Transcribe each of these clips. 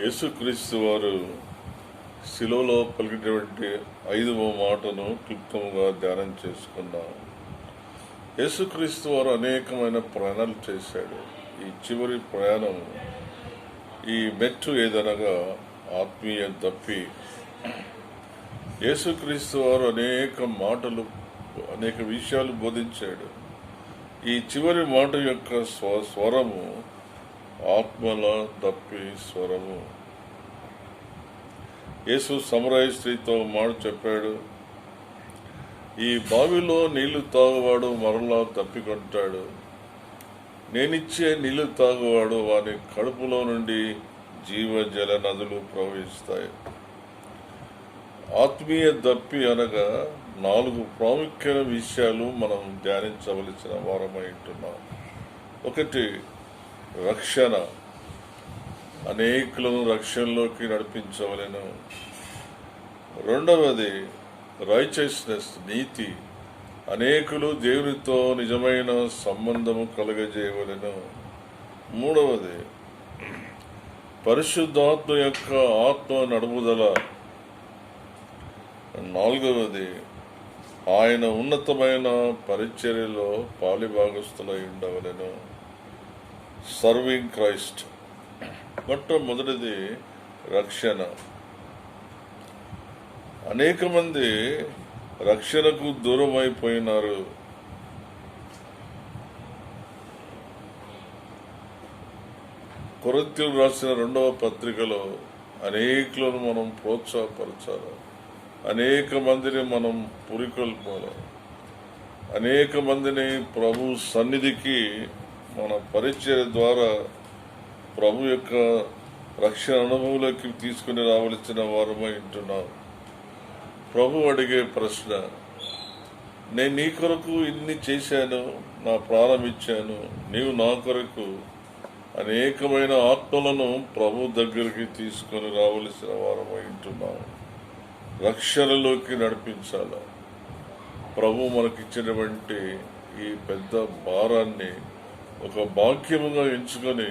యేసుక్రీస్తు వారు శిలువలో పలికినటువంటి ఐదవ మాటను క్లుప్తంగా ధ్యానం చేసుకున్నాం యేసుక్రీస్తు వారు అనేకమైన ప్రయాణాలు చేశాడు. ఈ చివరి ప్రయాణం ఈ మెట్టు ఏదనగా ఆత్మీయ తప్పి యేసుక్రీస్తు వారు అనేక మాటలు అనేక విషయాలు బోధించాడు. ఈ చివరి మాట యొక్క స్వ స్వరము ఆత్మల తప్పి స్వరము. యేసు సమరాయ స్త్రీతో మాట చెప్పాడు ఈ బావిలో నీళ్ళు తాగువాడు మరలా తప్పికొంటాడు నేనిచ్చే నీళ్ళు తాగువాడు వాని కడుపులో నుండి జీవజల నదులు ప్రవహిస్తాయి. ఆత్మీయ దప్పి అనగా నాలుగు ప్రాముఖ్యమైన విషయాలు మనం ధ్యానించవలసిన వారమై ఉంటున్నాం. ఒకటి రక్షణ. అనేకులను రక్షణలోకి నడిపించవలెను. రెండవది రైచస్నెస్ నీతి. అనేకులు దేవునితో నిజమైన సంబంధము కలుగజేయవలెను. మూడవది పరిశుద్ధాత్మ యొక్క ఆత్మ నడుముదల. నాలుగవది ఆయన ఉన్నతమైన పరిచర్యలో పాలిభాగస్తులై ఉండవలెను. సర్వింగ్ క్రైస్ట్ మొట్టమొదటిది రక్షణ. అనేక మంది రక్షణకు దూరం అయిపోయినారు కొరత్యులు రాసిన రెండవ పత్రికలో అనేకులను మనం ప్రోత్సాహపరచాలి. అనేక మందిని మనం పురికొల్పాలి. అనేక మందిని ప్రభు సన్నిధికి మన పరిచయ ద్వారా ప్రభు యొక్క రక్షణ అనుభవంలోకి తీసుకుని రావలసిన వారమై ఉంటున్నాం. ప్రభు అడిగే ప్రశ్న నేను నీ కొరకు ఇన్ని చేశాను నా ప్రాణం ఇచ్చాను నీవు నా కొరకు అనేకమైన ఆత్మలను ప్రభు దగ్గరికి తీసుకొని రావలసిన వారమై ఉంటున్నాము రక్షణలోకి నడిపించాల? ప్రభు మనకిచ్చినటువంటి ఈ పెద్ద భారాన్ని ఒక భాగ్యముగా ఎంచుకొని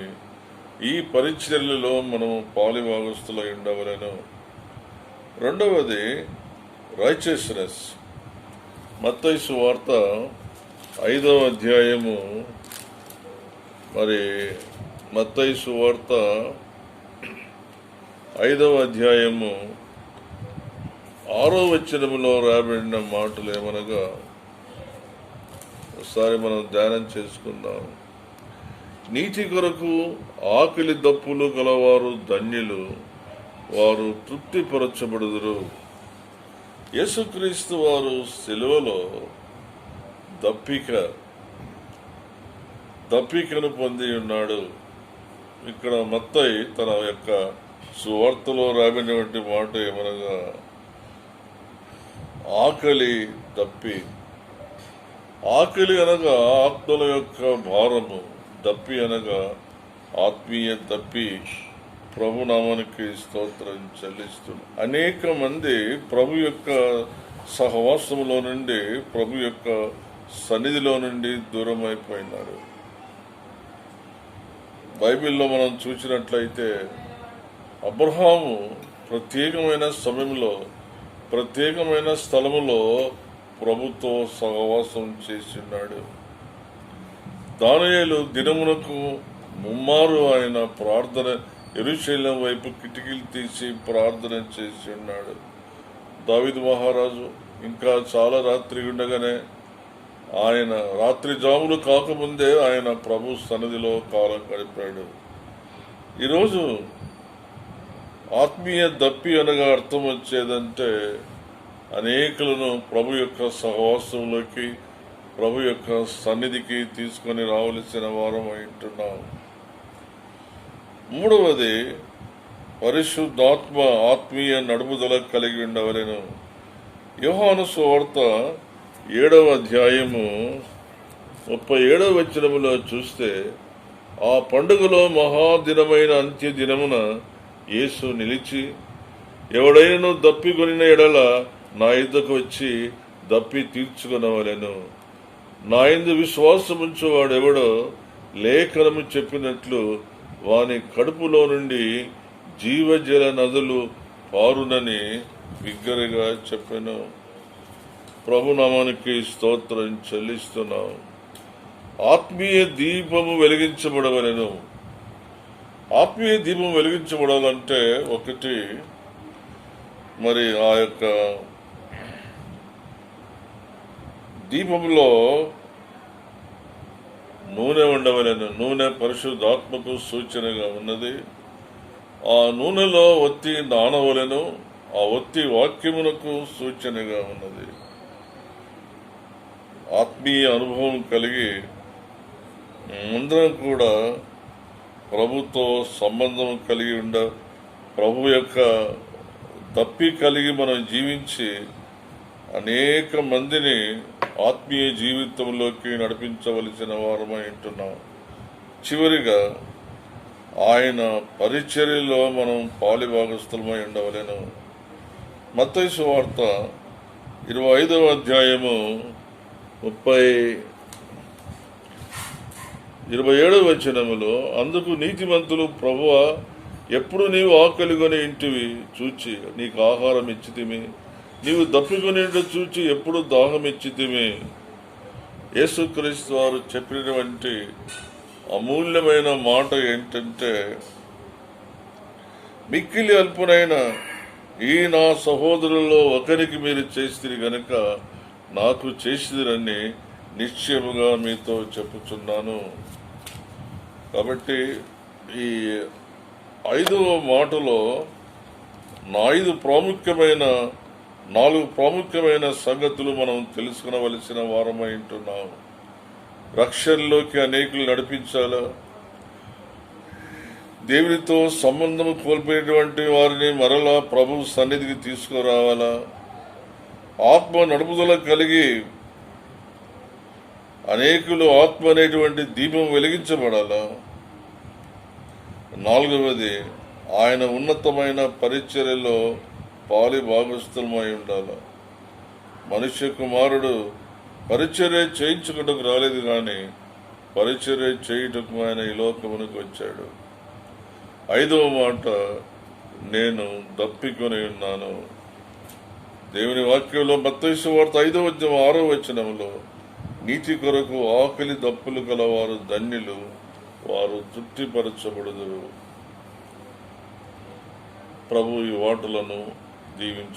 ఈ పరిచర్యలలో మనం పాలిభాగస్తులై ఉండవలను. రెండవది రైచస్నెస్ మత్తైసు వార్త ఐదవ అధ్యాయము. మరి మత్తైసు వార్త ఐదవ అధ్యాయము ఆరో వచ్చినములో రాబడిన మాటలు ఏమనగా ఒకసారి మనం ధ్యానం చేసుకుందాం. నీతి కొరకు ఆకలి దప్పులు గలవారు ధన్యులు వారు తృప్తిపరచబడుదురు యేసుక్రీస్తు వారు సెలవులో దప్పిక దప్పికను పొంది ఉన్నాడు. ఇక్కడ మత్తయి తన యొక్క సువార్తలో రాబినటువంటి మాట ఏమనగా ఆకలి దప్పి. ఆకలి అనగా ఆత్మల యొక్క భారము. దప్పి అనగా ఆత్మీయ దప్పి ప్రభునామానికి స్తోత్రం చెల్లిస్తుంది అనేక మంది ప్రభు యొక్క సహవాసములో నుండి ప్రభు యొక్క సన్నిధిలో నుండి దూరం అయిపోయినారు బైబిల్లో మనం చూసినట్లయితే అబ్రహాము ప్రత్యేకమైన సమయంలో ప్రత్యేకమైన స్థలములో ప్రభుతో సహవాసం చేసినాడు. దానియేలు దినమునకు ముమ్మారు ఆయన ప్రార్థన ఎరుశైలం వైపు కిటికీలు తీసి ప్రార్థన చేసి ఉన్నాడు దావిద్ మహారాజు ఇంకా చాలా రాత్రి ఉండగానే ఆయన రాత్రి జాములు కాకముందే ఆయన ప్రభు సన్నిధిలో కాలం గడిపాడు. ఈరోజు ఆత్మీయ దప్పి అనగా అర్థం వచ్చేదంటే అనేకులను ప్రభు యొక్క సహవాసంలోకి ప్రభు యొక్క సన్నిధికి తీసుకొని రావలసిన వారం ఉంటున్నాం. మూడవది పరిశుద్ధాత్మ ఆత్మీయ నడుముదల కలిగి ఉండవలెను. యోహాను సువార్త ఏడవ అధ్యాయము ముప్పై ఏడవ వచనములో చూస్తే ఆ పండుగలో మహాదినమైన అంత్య దినమున యేసు నిలిచి ఎవడైనను దప్పికొనిన ఎడల నా ఇద్దకు వచ్చి దప్పి తీర్చుకునవలను. నా యందు విశ్వాసముంచు ఎవడో లేఖనము చెప్పినట్లు వాని కడుపులో నుండి జీవజల నదులు పారునని బిగ్గరగా చెప్పాను. ప్రభునామానికి స్తోత్రం చెల్లిస్తున్నాం. ఆత్మీయ దీపము వెలిగించబడవలను. ఆత్మీయ దీపం వెలిగించబడాలంటే ఒకటి మరి ఆ యొక్క దీపంలో నూనె ఉండవలను. నూనె పరిశుద్ధాత్మకు సూచనగా ఉన్నది. ఆ నూనెలో ఒత్తి నానవలను. ఆ ఒత్తి వాక్యమునకు సూచనగా ఉన్నది. ఆత్మీయ అనుభవం కలిగి అందరం కూడా ప్రభుతో సంబంధం కలిగి ఉండ ప్రభు యొక్క తప్పి కలిగి మనం జీవించి అనేక మందిని ఆత్మీయ జీవితంలోకి నడిపించవలసిన వారమై ఉంటున్నాం. చివరిగా ఆయన పరిచర్యలో మనం పాలిభాగస్థులమై ఉండవలేను. మత్తైసు వార్త ఇరవై ఐదవ అధ్యాయము ముప్పై ఇరవై ఏడవ వచనములో అందుకు నీతిమంతులు ప్రభువ ఎప్పుడు నీవు ఆకలిగొని ఇంటివి చూచి నీకు ఆహారం ఇచ్చితిమి నీవు దప్పికొని చూచి ఎప్పుడు దాహం ఇచ్చితిమి యేసుక్రీస్తు వారు చెప్పినటువంటి అమూల్యమైన మాట ఏంటంటే మిక్కిలి అల్పునైన ఈ నా సహోదరుల్లో ఒకరికి మీరు చేసిరి గనక నాకు చేసిదిరని నిశ్చయముగా మీతో చెప్పుచున్నాను. కాబట్టి ఈ ఐదవ మాటలో నా ఐదు ప్రాముఖ్యమైన నాలుగు ప్రాముఖ్యమైన సంగతులు మనం తెలుసుకునవలసిన వారమై ఉంటున్నాం. రక్షణలోకి అనేకులు నడిపించాలా? దేవునితో సంబంధం కోల్పోయినటువంటి వారిని మరలా ప్రభు సన్నిధికి తీసుకురావాలా? ఆత్మ నడుపుదల కలిగి అనేకులు ఆత్మ అనేటువంటి దీపం వెలిగించబడాలా? నాలుగవది ఆయన ఉన్నతమైన పరిచర్యలో పాలి భాగస్థులమై ఉండాలి? మనుష్య కుమారుడు పరిచర్య చేయించుకుంటకు రాలేదు కానీ పరిచర్య చేయుటకు ఆయన ఈ లోకమునికి వచ్చాడు. ఐదవ మాట నేను దప్పికొని ఉన్నాను. దేవుని వాక్యంలో మత్తైసు వార్త ఐదవ అధ్యాయం ఆరో వచనంలో నీతి కొరకు ఆకలి దప్పులు గలవారు ధన్యులు వారు తృప్తిపరచబడుదురు. ప్రభు ఈ వాటలను जीव इन